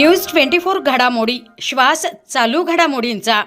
News twenty four घडामोडी. श्वास चालू घडामोडींचा.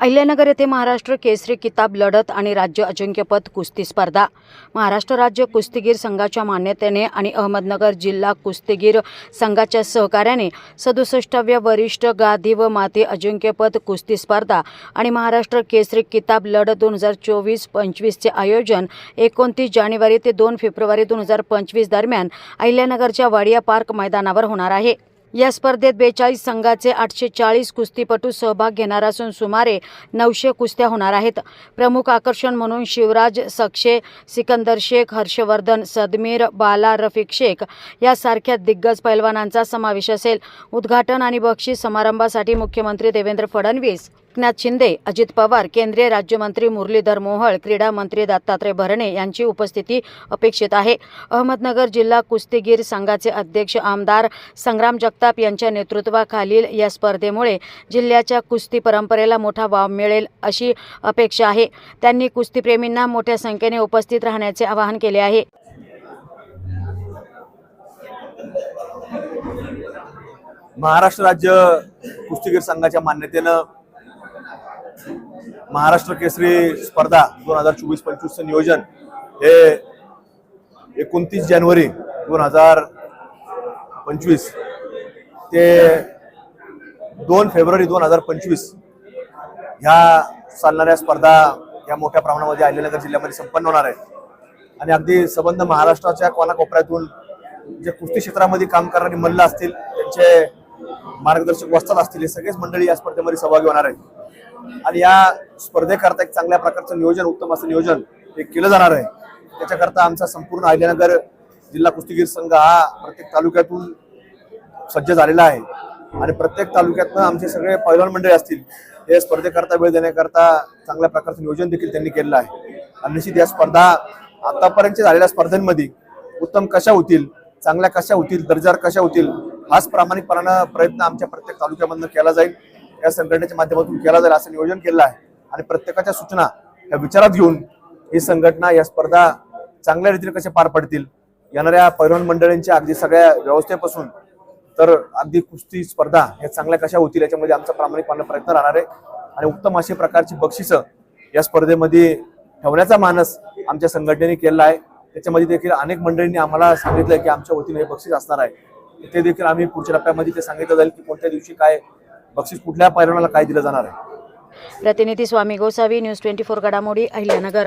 अहिल्यानगर येथे महाराष्ट्र केसरी किताब लढत आणि राज्य अजिंक्यपद कुस्ती स्पर्धा. महाराष्ट्र राज्य कुस्तीगीर संघाच्या मान्यतेने आणि अहमदनगर जिल्हा कुस्तीगीर संघाच्या सहकार्याने सदुसष्टाव्या वरिष्ठ गादी व माती अजिंक्यपद कुस्ती स्पर्धा आणि महाराष्ट्र केसरी किताब लढत दोन हजार चोवीस पंचवीसचे आयोजन एकोणतीस जानेवारी ते दोन फेब्रुवारी दोन हजार पंचवीस दरम्यान अहिल्यानगरच्या वाडिया पार्क मैदानावर होणार आहे. या स्पर्धेत बेचाळीस संघाचे आठशे चाळीस कुस्तीपटू सहभाग घेणार असून सुमारे नऊशे कुस्त्या होणार आहेत. प्रमुख आकर्षण म्हणून शिवराज सक्षे सिकंदर शेख हर्षवर्धन सदमीर बाला रफिक शेख यासारख्या दिग्गज पैलवानांचा समावेश असेल. उद्घाटन आणि बक्षीस समारंभासाठी मुख्यमंत्री देवेंद्र फडणवीस एकनाथ शिंदे अजित पवार केंद्रीय राज्यमंत्री मुरलीधर मोहोळ क्रीडा मंत्री दत्तात्रय भरणे यांची उपस्थिती अपेक्षित आहे. अहमदनगर जिल्हा कुस्तीगीर संघाचे अध्यक्ष आमदार संग्राम जगताप यांच्या नेतृत्वाखालील या स्पर्धेमुळे जिल्ह्याच्या कुस्ती परंपरेला मोठा वाव मिळेल अशी अपेक्षा आहे. त्यांनी कुस्तीप्रेमींना मोठ्या संख्येने उपस्थित राहण्याचे आवाहन केले आहे. महाराष्ट्र राज्य कुस्तीगीर संघाच्या मान्यतेनं महाराष्ट्र केसरी स्पर्धा दोन हजार चोवीस पंचवीसचं नियोजन हे एकोणतीस जानेवारी दोन हजार पंचवीस ते दोन फेब्रुवारी दोन हजार पंचवीस ह्या चालणाऱ्या स्पर्धा या मोठ्या प्रमाणामध्ये अहिल्यानगर जिल्ह्यामध्ये संपन्न होणार आहेत. आणि अगदी संबंध महाराष्ट्राच्या कोनाकोपऱ्यातून जे कुस्ती क्षेत्रामध्ये काम करणारी मल्ल असतील त्यांचे मार्गदर्शक वस्तात असतील हे सगळेच मंडळी या स्पर्धेमध्ये सहभागी होणार आहेत. आणि या स्पर्धेकरता एक चांगल्या प्रकारचं नियोजन उत्तम असं नियोजन हे केलं जाणार आहे. त्याच्याकरता आमचा संपूर्ण अहिल्यानगर जिल्हा कुस्तीगीर संघ हा प्रत्येक तालुक्यातून सज्ज झालेला आहे. आणि प्रत्येक तालुक्यातनं आमचे सगळे पैलवान मंडळी असतील हे स्पर्धेकरता वेळ देण्याकरता चांगल्या प्रकारचं नियोजन देखील त्यांनी केलेलं आहे. आणि निश्चित या स्पर्धा आतापर्यंत झालेल्या स्पर्धांमध्ये उत्तम कशा होतील चांगल्या कशा होतील दर्जार कशा होतील हाच प्रामाणिकपणानं प्रयत्न आमच्या प्रत्येक तालुक्यामधनं केला जाईल. या संघटनेच्या माध्यमातून केला जाईल असं नियोजन केलं आहे. आणि प्रत्येकाच्या सूचना या विचारात घेऊन ही संघटना या स्पर्धा चांगल्या रीतीने कशा पार पडतील येणाऱ्या पैलवान मंडळींच्या अगदी सगळ्या व्यवस्थेपासून तर अगदी कुस्ती स्पर्धा ह्या चांगल्या कशा होतील याच्यामध्ये आमचा प्रामाणिकपणे प्रयत्न राहणार आहे. आणि उत्तम अशी प्रकारची बक्षिसं या स्पर्धेमध्ये ठेवण्याचा मानस आमच्या संघटनेने केलेला आहे. त्याच्यामध्ये देखील अनेक मंडळींनी आम्हाला सांगितलं की आमच्या वतीने हे बक्षीस असणार आहे. ते देखील आम्ही पुढच्या टप्प्यामध्ये ते सांगितलं जाईल की कोणत्या दिवशी काय बक्षीस कुठल्या पैलवानाला काय दिलं जाणार आहे? प्रतिनिधी Swami Gosavi news twenty four घडामोडी अहिल्यानगर.